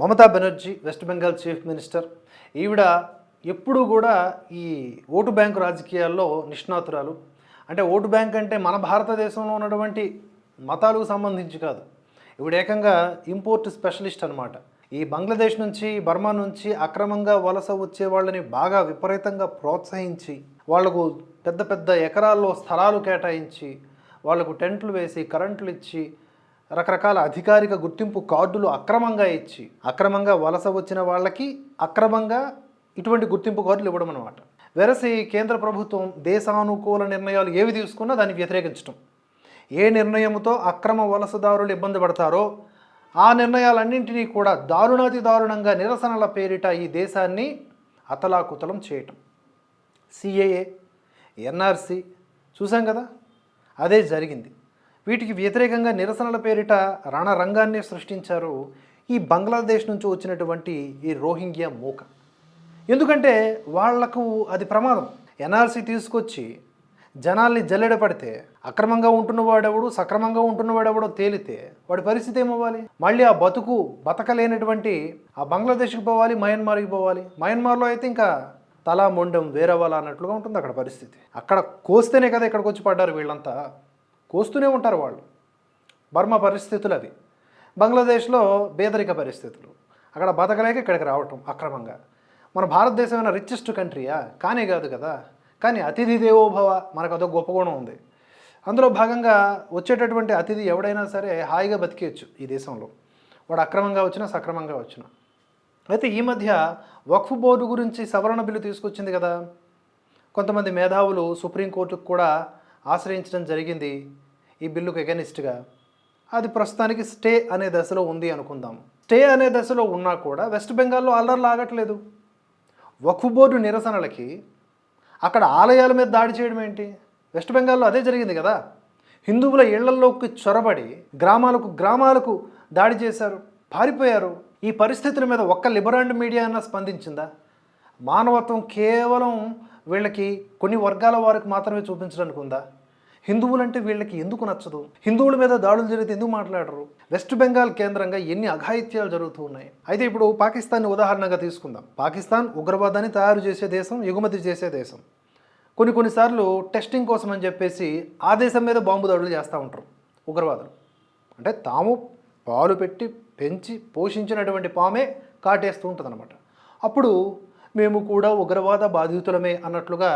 Mamata Banerjee West Bengal chief minister. ఈవిడ ఎప్పుడూ కూడా ఈ ఓటు బ్యాంకు రాజకీయాల్లో నిష్ణాతురాలు. అంటే ఓటు బ్యాంక్ అంటే మన భారతదేశంలో ఉన్నటువంటి మతాలకు సంబంధించి కాదు. ఈవిడ ఏకంగా ఇంపోర్ట్ స్పెషలిస్ట్ అనమాట ఈ బంగ్లాదేశ్ నుంచి బర్మా నుంచి అక్రమంగా వలస వచ్చే వాళ్ళని బాగా విపరీతంగా ప్రోత్సహించి వాళ్ళకు పెద్ద పెద్ద ఎకరాల్లో స్థలాలు కేటాయించి వాళ్ళకు టెంట్లు వేసి కరెంట్లు ఇచ్చి రకరకాల అధికారిక గుర్తింపు కార్డులు అక్రమంగా ఇచ్చి అక్రమంగా వలస వచ్చిన వాళ్ళకి అక్రమంగా ఇటువంటి గుర్తింపు కార్డులు ఇవ్వడం అనమాట వెరసి కేంద్ర ప్రభుత్వం దేశానుకూల నిర్ణయాలు ఏవి తీసుకున్నా దాన్ని వ్యతిరేకించడం ఏ నిర్ణయంతో అక్రమ వలసదారులు ఇబ్బంది పడతారో ఆ నిర్ణయాలన్నింటినీ కూడా దారుణాతి దారుణంగా నిరసనల పేరిట ఈ దేశాన్ని అతలాకుతలం చేయటం. సిఏఏ ఎన్ఆర్సి చూసాం కదా? అదే జరిగింది. వీటికి వ్యతిరేకంగా నిరసనల పేరిట రణరంగాన్ని సృష్టించారు ఈ బంగ్లాదేశ్ నుంచి వచ్చినటువంటి ఈ రోహింగ్యా మూక. ఎందుకంటే వాళ్ళకు అది ప్రమాదం. ఎన్ఆర్సీ తీసుకొచ్చి జనాల్ని జల్లెడ పడితే అక్రమంగా ఉంటున్నవాడెవడు సక్రమంగా ఉంటున్నవాడెవడో తేలితే వాడి పరిస్థితి ఏమవ్వాలి? మళ్ళీ ఆ బతుకు బతకలేనటువంటి ఆ బంగ్లాదేశ్కి పోవాలి మయన్మార్కి పోవాలి. మయన్మార్లో అయితే ఇంకా తలా మొండం వేరేవాళ్ళ అన్నట్లుగా ఉంటుంది అక్కడ పరిస్థితి. అక్కడ కోస్తేనే కదా ఇక్కడికి వచ్చి పడ్డారు వీళ్ళంతా. కోస్తూనే ఉంటారు వాళ్ళు. బర్మా పరిస్థితులు అది. బంగ్లాదేశ్లో పేదరిక పరిస్థితులు. అక్కడ బతకలేక ఇక్కడికి రావటం అక్రమంగా. మన భారతదేశం అయినా రిచెస్ట్ కంట్రీయా కానే కాదు కదా. కానీ అతిథి దేవోభవ మనకు అదొక గొప్ప గుణం ఉంది. అందులో భాగంగా వచ్చేటటువంటి అతిథి ఎవడైనా సరే హాయిగా బతికేయచ్చు ఈ దేశంలో. వాడు అక్రమంగా వచ్చినా సక్రమంగా వచ్చినా. అయితే ఈ మధ్య వక్ఫ్ బోర్డు గురించి సవరణ బిల్లు తీసుకొచ్చింది కదా. కొంతమంది మేధావులు సుప్రీంకోర్టుకు కూడా ఆశ్రయించడం జరిగింది. ఈ బిల్లుకు ఎగనిస్ట్గా అది ప్రస్తుతానికి స్టే అనే దశలో ఉంది అనుకుందాం. స్టే అనే దశలో ఉన్నా కూడా వెస్ట్ బెంగాల్లో అల్లర్లు ఆగట్లేదు. వక్ఫ్ బోర్డు నిరసనలకి అక్కడ ఆలయాల మీద దాడి చేయడం ఏంటి? వెస్ట్ బెంగాల్లో అదే జరిగింది కదా. హిందువుల ఇళ్ళలోకి చొరబడి గ్రామాలకు గ్రామాలకు దాడి చేశారు. పారిపోయారు. ఈ పరిస్థితుల మీద ఒక్క లిబరాండ్ మీడియా అన్న స్పందించిందా? మానవత్వం కేవలం వీళ్ళకి కొన్ని వర్గాల వారికి మాత్రమే చూపించడానికి ఉందా? హిందువులంటే వీళ్ళకి ఎందుకు నచ్చదు? హిందువుల మీద దాడులు జరిగితే ఎందుకు మాట్లాడరు? వెస్ట్ బెంగాల్ కేంద్రంగా ఎన్ని అఘాయిత్యాలు జరుగుతూ ఉన్నాయి? అయితే ఇప్పుడు పాకిస్తాన్ని ఉదాహరణగా తీసుకుందాం. పాకిస్తాన్ ఉగ్రవాదాన్ని తయారు చేసే దేశం ఎగుమతి చేసే దేశం. కొన్ని కొన్నిసార్లు టెస్టింగ్ కోసం అని చెప్పేసి ఆ దేశం మీద బాంబు దాడులు చేస్తూ ఉంటారు ఉగ్రవాదులు. అంటే తాము పాలు పెట్టి పెంచి పోషించినటువంటి పామే కాటేస్తూ ఉంటుంది అప్పుడు మేము కూడా ఉగ్రవాద బాధితులమే అన్నట్లుగా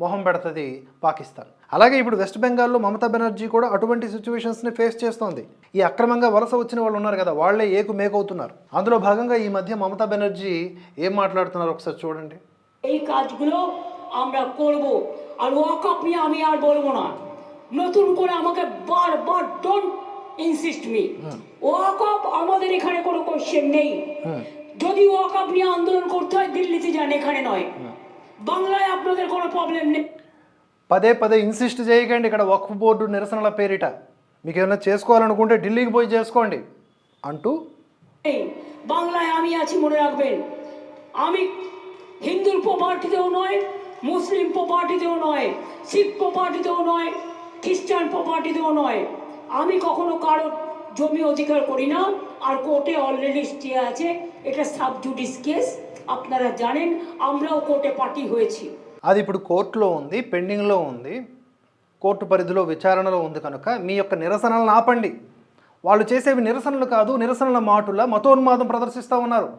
మొహం పెడుతుంది పాకిస్తాన్. అలాగే ఇప్పుడు వెస్ట్ బెంగాల్లో మమతా బెనర్జీ కూడా అటువంటి సిచ్యువేషన్స్ని ఫేస్ చేస్తోంది. ఈ అక్రమంగా వలస వచ్చిన వాళ్ళు ఉన్నారు కదా వాళ్ళే ఏకు మేకవుతున్నారు. అందులో భాగంగా ఈ మధ్య మమతా బెనర్జీ ఏం మాట్లాడుతున్నారు ఒకసారి చూడండి. এই কাজগুলো আমরা করব আর ইনসিস্ট মি আমাদের এখানে কোনো কোশ্চেন নেই যদি ওয়াকআপ নিয়ে আন্দোলন করতে হয় দিল্লিতে যান এখানে নয় বাংলায় আপনাদের কোনো প্রবলেম নেই పదే పదే ఇన్సిస్ట్ చేయకండి ఇక్కడ వక్ఫ్ బోర్డు నిరసనల పేరిట మీకు ఏమైనా చేసుకోవాలనుకుంటే ఢిల్లీకి పోయి చేసుకోండి అంటూ নেই বাংলায় আমি আছি মনে রাখবেন আমি হিন্দুর প্রপার্টিতেও নয় মুসলিম প্রপার্টিতেও নয় শিখ প্রপার্টিতেও নয় খ্রিস্টান প্রপার্টিতেও নয় আমি কখনো কারো জমি অধিকার করি না আর কোর্টে অলরেডি স্টে আছে এটা সাব জুডিস কেস আপনারা জানেন আমরাও কোর্টে পার্টি হয়েছি అది ఇప్పుడు కోర్టులో ఉంది పెండింగ్లో ఉంది కోర్టు పరిధిలో విచారణలో ఉంది కనుక మీ యొక్క నిరసనలను ఆపండి వాళ్ళు చేసేవి నిరసనలు కాదు నిరసనల మాటుల మతోన్మాదం ప్రదర్శిస్తూ ఉన్నారు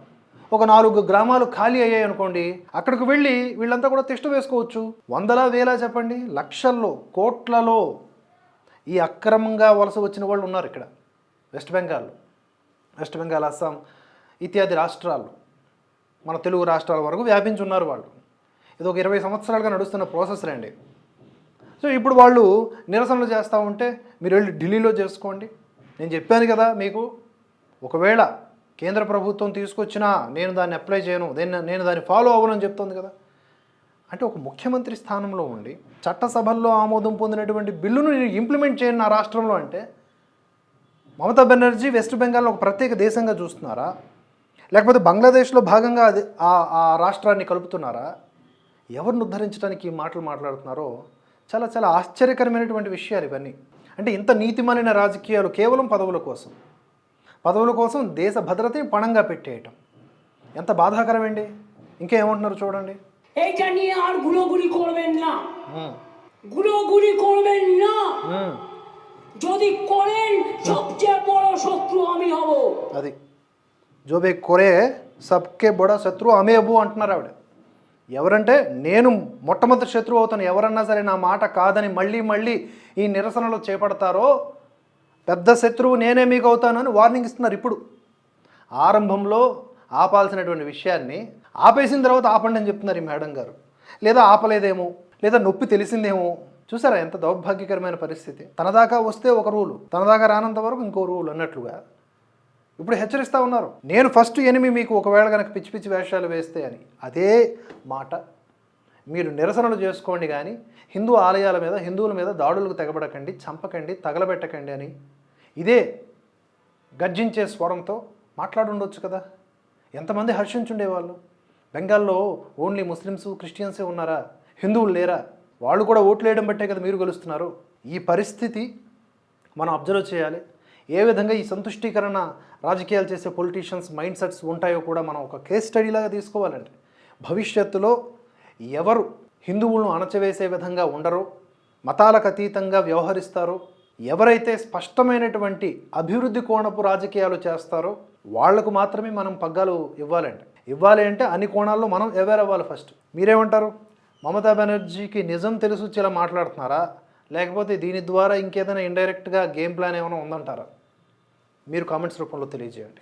ఒక నాలుగు గ్రామాలు ఖాళీ అయ్యాయి అనుకోండి అక్కడికి వెళ్ళి వీళ్ళంతా కూడా తిష్ట వేసుకోవచ్చు వందల వేల చెప్పండి లక్షల్లో కోట్లలో ఈ అక్రమంగా వలస వచ్చిన వాళ్ళు ఉన్నారు ఇక్కడ వెస్ట్ బెంగాల్లో వెస్ట్ బెంగాల్ అస్సాం ఇత్యాది రాష్ట్రాల్లో మన తెలుగు రాష్ట్రాల వరకు వ్యాపించి ఉన్నారు వాళ్ళు. ఇది ఒక ఇరవై సంవత్సరాలుగా నడుస్తున్న ప్రాసెస్ రండి సో ఇప్పుడు వాళ్ళు నిరసనలు చేస్తూ ఉంటే మీరు వెళ్ళి ఢిల్లీలో చేసుకోండి. నేను చెప్పాను కదా మీకు ఒకవేళ కేంద్ర ప్రభుత్వం తీసుకొచ్చినా నేను దాన్ని అప్లై చేయను నేను నేను దాన్ని ఫాలో అవ్వనని చెప్తుంది కదా. అంటే ఒక ముఖ్యమంత్రి స్థానంలో ఉండి చట్టసభల్లో ఆమోదం పొందినటువంటి బిల్లును నేను ఇంప్లిమెంట్ చేయను నా రాష్ట్రంలో అంటే మమతా బెనర్జీ వెస్ట్ బెంగాల్ ఒక ప్రత్యేక దేశంగా చూస్తున్నారా? లేకపోతే బంగ్లాదేశ్లో భాగంగా అది ఆ ఆ రాష్ట్రాన్ని కలుపుతున్నారా ఎవరిని ఉద్ధరించడానికి ఈ మాటలు మాట్లాడుతున్నారో చాలా చాలా ఆశ్చర్యకరమైనటువంటి విషయాలు ఇవన్నీ అంటే ఇంత నీతిమాలిన రాజకీయాలు కేవలం పదవుల కోసం పదవుల కోసం దేశ భద్రతని పణంగా పెట్టేయటం ఎంత బాధాకరమండి ఇంకేమంటున్నారు చూడండి এইটা নিয়ে আর গুলোগুলি করবেন না ఉమ్, গুলোগুলি করবেন না ఉమ్, যদি করেন সবচেয়ে বড় শত্রু আমি হব అది జోబే కొరే సబ్కే బొడా శత్రు అమేబు అంటున్నారు ఆవిడ. ఎవరంటే నేను మొట్టమొదటి శత్రువు అవుతాను. ఎవరన్నా సరే నా మాట కాదని మళ్ళీ మళ్ళీ ఈ నిరసనలు చేపడతారో పెద్ద శత్రువు నేనే మీకు అవుతానని వార్నింగ్ ఇస్తున్నారు ఇప్పుడు. ఆరంభంలో ఆపాల్సినటువంటి విషయాన్ని ఆపేసిన తర్వాత ఆపండి అని చెప్తున్నారు ఈ మేడం గారు. లేదా ఆపలేదేమో లేదా నొప్పి తెలిసిందేమో. చూసారా ఎంత దౌర్భాగ్యకరమైన పరిస్థితి. తన దాకా వస్తే ఒక రూలు తన దాకా రానంత వరకు ఇంకో రూల్ అన్నట్లుగా ఇప్పుడు హెచ్చరిస్తూ ఉన్నారు. నేను ఫస్ట్ ఎనిమి మీకు ఒకవేళ కనుక పిచ్చి పిచ్చి వేషాలు వేస్తే అని. అదే మాట. మీరు నిరసనలు చేసుకోండి కానీ హిందూ ఆలయాల మీద హిందువుల మీద దాడులకు తెగబడకండి చంపకండి తగలబెట్టకండి అని. ఇదే గర్జించే స్వరంతో మాట్లాడుండొచ్చు కదా. ఎంతమంది హర్షించుండేవాళ్ళు? బెంగాల్లో ఓన్లీ ముస్లిమ్స్ క్రిస్టియన్సే ఉన్నారా? హిందువులు లేరా? వాళ్ళు కూడా ఓట్లు వేయడం బట్టే కదా మీరు గెలుస్తున్నారు. ఈ పరిస్థితి మనం అబ్జర్వ్ చేయాలి. ఏ విధంగా ఈ సంతుష్టీకరణ రాజకీయాలు చేసే పొలిటీషియన్స్ మైండ్ సెట్స్ ఉంటాయో కూడా మనం ఒక కేస్ స్టడీలాగా తీసుకోవాలండి. భవిష్యత్తులో ఎవరు హిందువులను అణచివేసే విధంగా ఉండరో మతాలకు అతీతంగా వ్యవహరిస్తారో ఎవరైతే స్పష్టమైనటువంటి అభివృద్ధి కోణపు రాజకీయాలు చేస్తారో వాళ్ళకు మాత్రమే మనం పగ్గాలు ఇవ్వాలండి. ఇవ్వాలి అంటే అన్ని కోణాల్లో మనం అవేర్ అవ్వాలి ఫస్ట్ మీరేమంటారు? మమతా బెనర్జీకి నిజం తెలుసు ఇలా మాట్లాడుతున్నారా? లేకపోతే దీని ద్వారా ఇంకేదైనా ఇండైరెక్ట్గా గేమ్ ప్లాన్ ఏమైనా ఉందంటారా? మీరు కామెంట్స్ రూపంలో తెలియజేయండి.